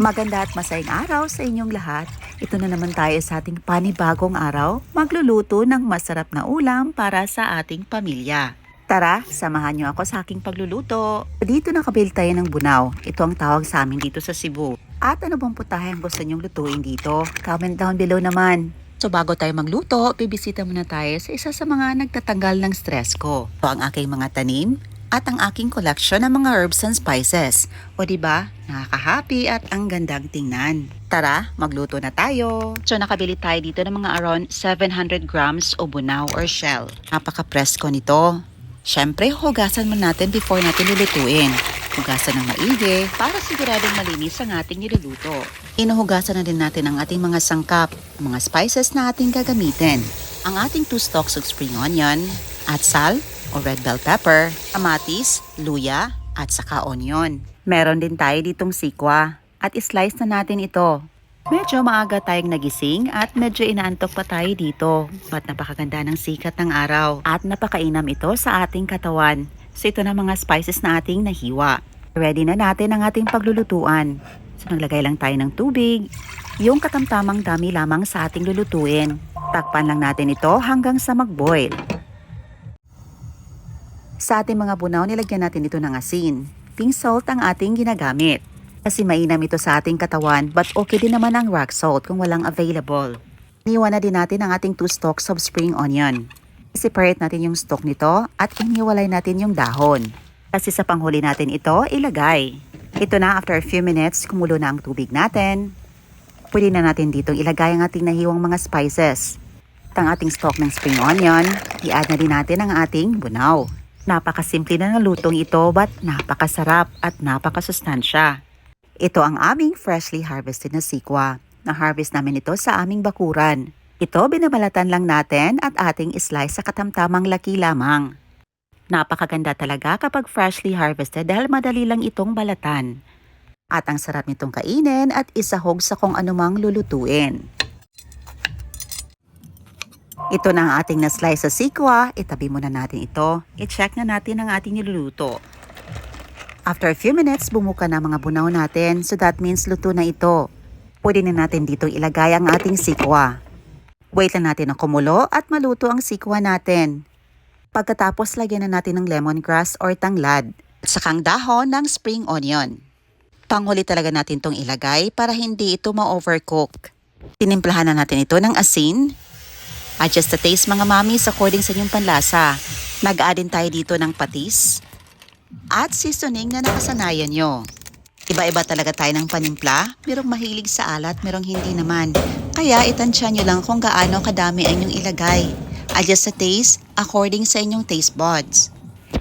Maganda at masayang araw sa inyong lahat. Ito na naman tayo sa ating panibagong araw, magluluto ng masarap na ulam para sa ating pamilya. Tara, samahan niyo ako sa aking pagluluto. Dito nakabil tayo ng bunaw. Ito ang tawag sa amin dito sa Cebu. At ano bang putahe ang gusto niyong lutuin dito? Comment down below naman. So bago tayo magluto, bibisita muna tayo sa isa sa mga nagtatanggal ng stress ko. Ito ang aking mga tanim at ang aking collection ng mga herbs and spices. O di ba? Nakaka-happy at ang gandang tingnan. Tara, magluto na tayo. So nakabili tayo dito ng mga around 700 grams o bunaw or shell. Napaka-presko nito. Siyempre, hugasan mo natin before natin lulutuin. Hugasan ng maigi para siguradong malinis ang ating niluluto. Inuhugasan na din natin ang ating mga sangkap, ang mga spices na ating gagamitin. Ang ating 2 stalks of spring onion, at sal o red bell pepper, kamatis, luya, at saka onion. Meron din tayo ditong sikwa at islice na natin ito. Medyo maaga tayong nagising at medyo inaantok pa tayo dito. Ba't napakaganda ng sikat ng araw at napakainam ito sa ating katawan. So ito na mga spices na ating nahiwa. Ready na natin ang ating paglulutuan. So naglagay lang tayo ng tubig. Yung katamtamang dami lamang sa ating lulutuin. Takpan lang natin ito hanggang sa mag-boil. Sa ating mga bunaw, nilagyan natin ito ng asin. Pink salt ang ating ginagamit. Kasi mainam ito sa ating katawan but okay din naman ang rock salt kung walang available. Iniwan na din natin ang ating 2 stalks of spring onion. Separate natin yung stalk nito at iniwalay natin yung dahon. Kasi sa panghuli natin ito, ilagay. Ito na after a few minutes, kumulo na ang tubig natin. Pwede na natin ditong ilagay ang ating nahiwang mga spices. At ang ating stock ng spring onion, i-add na din natin ang ating bunaw. Napakasimple na ng lutong ito but napakasarap at napakasustansya. Ito ang aming freshly harvested na sikwa. Na-harvest namin ito sa aming bakuran. Ito binabalatan lang natin at ating slice sa katamtamang laki lamang. Napakaganda talaga kapag freshly harvested dahil madali lang itong balatan. At ang sarap nitong kainin at isahog sa kung anumang lulutuin. Ito na ang ating na-slice sa sikwa. Itabi muna natin ito. I-check na natin ang ating niluluto. After a few minutes, bumuka na mga bunaw natin. So that means luto na ito. Pwede na natin dito ilagay ang ating sikwa. Wait lang natin ang kumulo at maluto ang sikwa natin. Pagkatapos, lagyan na natin ng lemongrass or tanglad. At saka ang dahon ng spring onion. Panghuli talaga natin itong ilagay para hindi ito ma-overcook. Tinimplahan na natin ito ng asin. Adjust the taste mga mamis according sa inyong panlasa. Nag-add din tayo dito ng patis at seasoning na nakasanayan nyo. Iba-iba talaga tayo ng panimpla. Merong mahilig sa alat, merong hindi naman. Kaya itansya nyo lang kung gaano kadami ang inyong ilagay. Adjust the taste according sa inyong taste buds.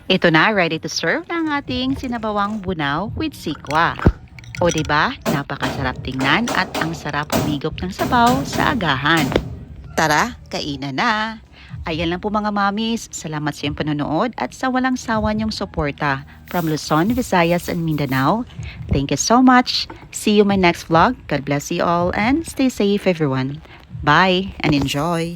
Ito na, ready to serve na ang ating sinabawang bunaw with sikwa. O ba? Napakasarap tingnan at ang sarap humigop ng sabaw sa agahan. Tara, kainan na! Ayan lang po mga mamis. Salamat sa iyong panonood at sa walang sawa niyong suporta from Luzon, Visayas, and Mindanao. Thank you so much. See you in my next vlog. God bless you all and stay safe everyone. Bye and enjoy.